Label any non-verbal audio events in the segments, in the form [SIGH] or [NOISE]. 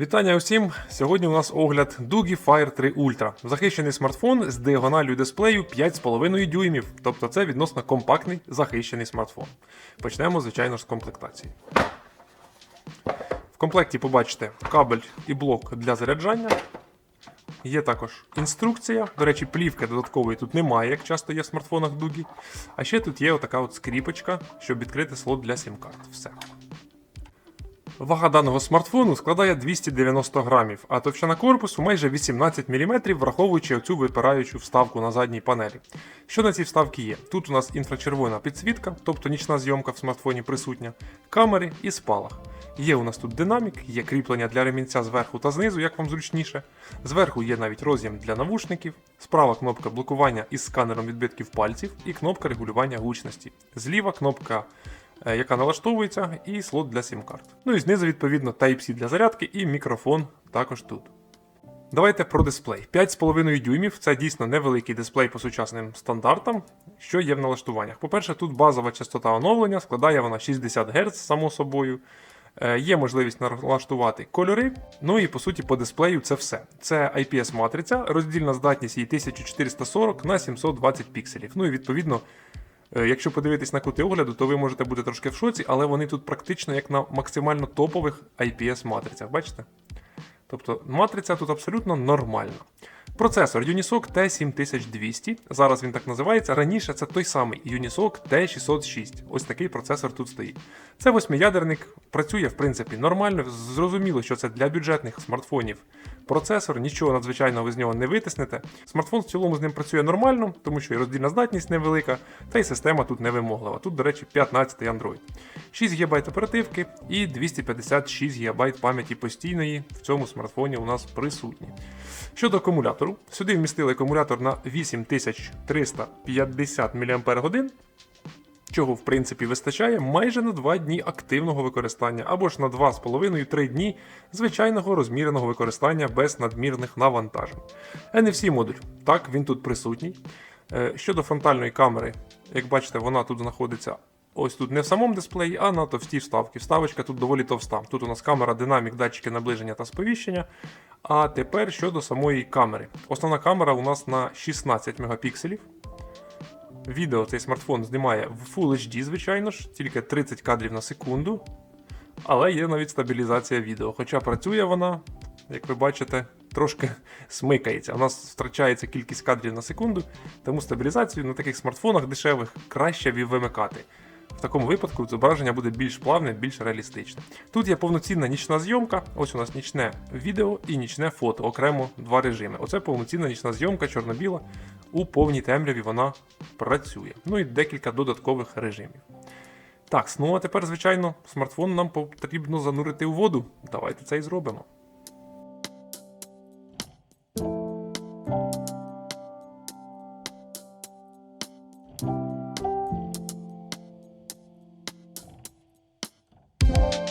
Вітання усім! Сьогодні у нас огляд Doogie Fire 3 Ultra. Захищений смартфон з діагональю дисплею 5,5 дюймів, тобто це відносно компактний захищений смартфон. Почнемо, звичайно з комплектації. В комплекті побачите кабель і блок для заряджання. Є також інструкція. До речі, плівки додаткової тут немає, як часто є в смартфонах Doogie. А ще тут є отака от скріпочка, щоб відкрити слот для сім-карт. Все. Вага даного смартфону складає 290 грамів, а товщина корпусу майже 18 мм, враховуючи оцю випираючу вставку на задній панелі. Що на цій вставці є? Тут у нас інфрачервона підсвітка, тобто нічна зйомка в смартфоні присутня, камери і спалах. Є у нас тут динамік, є кріплення для ремінця зверху та знизу, як вам зручніше. Зверху є навіть роз'єм для навушників, справа кнопка блокування із сканером відбитків пальців і кнопка регулювання гучності. Зліва кнопка яка налаштовується, і слот для сім-карт. Ну і знизу, відповідно, Type-C для зарядки і мікрофон також тут. Давайте про дисплей. 5,5 дюймів це дійсно невеликий дисплей по сучасним стандартам, що є в налаштуваннях. По-перше, тут базова частота оновлення, складає вона 60 Гц, само собою. Е, Є можливість налаштувати кольори. Ну і по суті по дисплею це все. Це IPS-матриця, роздільна здатність її 1440 на 720 пікселів. Ну і відповідно Е, Якщо подивитись на кути огляду, то ви можете бути трошки в шоці, але вони тут практично як на максимально топових IPS-матрицях. Бачите? Тобто матриця тут абсолютно нормальна. Процесор Unisoc T7200, зараз він так називається. Раніше це той самий Unisoc T606. Ось такий процесор тут стоїть. Це восьмиядерник, працює в принципі нормально. Зрозуміло, що це для бюджетних смартфонів процесор, нічого надзвичайного ви з нього не витиснете. Смартфон в цілому з ним працює нормально, тому що і роздільна здатність невелика, та й система тут не вимоглива. Тут, до речі, 15-й Android. 6 ГБ оперативки і 256 ГБ пам'яті постійної в цьому смартфоні у нас присутні. Щодо акумулятору, сюди вмістили акумулятор на 8350 мАч. Чого в принципі вистачає майже на 2 дні активного використання, або ж на 2,5-3 дні звичайного розміреного використання без надмірних навантажень. NFC модуль, так, він тут присутній. Е, Щодо фронтальної камери, як бачите, вона тут знаходиться ось тут не в самому дисплеї, а на товстій вставці. Вставочка тут доволі товста. Тут у нас камера, динамік, датчики наближення та сповіщення. А тепер щодо самої камери. Основна камера у нас на 16 мегапікселів. Відео цей смартфон знімає в Full HD, звичайно ж, тільки 30 кадрів на секунду. Але є навіть стабілізація відео. Хоча працює вона, як ви бачите, трошки [LAUGHS] смикається. У нас втрачається кількість кадрів на секунду, тому стабілізацію на таких смартфонах дешевих краще вимикати. В такому випадку зображення буде більш плавне, більш реалістичне. Тут є повноцінна нічна зйомка. Ось у нас нічне відео і нічне фото, окремо два режими. Оце повноцінна нічна зйомка, чорно-біла. У повній темряві вона працює. Ну і декілька додаткових режимів. Так, ну а тепер, звичайно, смартфон нам потрібно занурити у воду. Давайте це і зробимо. Bye.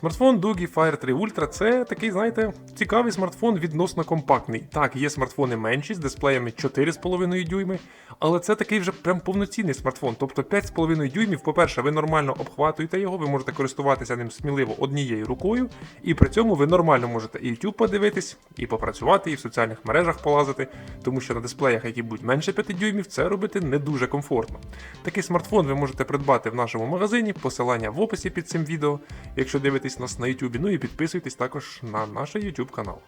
Смартфон Doogie Fire 3 Ultra це такий, знаєте, цікавий смартфон відносно компактний. Так, є смартфони менші з дисплеями 4,5 дюйми, але це такий вже прям повноцінний смартфон. Тобто 5,5 дюймів, по-перше, ви нормально обхватуєте його, ви можете користуватися ним сміливо однією рукою, і при цьому ви нормально можете і YouTube подивитись, і попрацювати, і в соціальних мережах полазити, тому що на дисплеях, які будуть менше 5 дюймів, це робити не дуже комфортно. Такий смартфон ви можете придбати в нашому магазині, посилання в описі під цим відео, якщо дивитесь нас на YouTube, ну і підписуйтесь також на наш YouTube канал.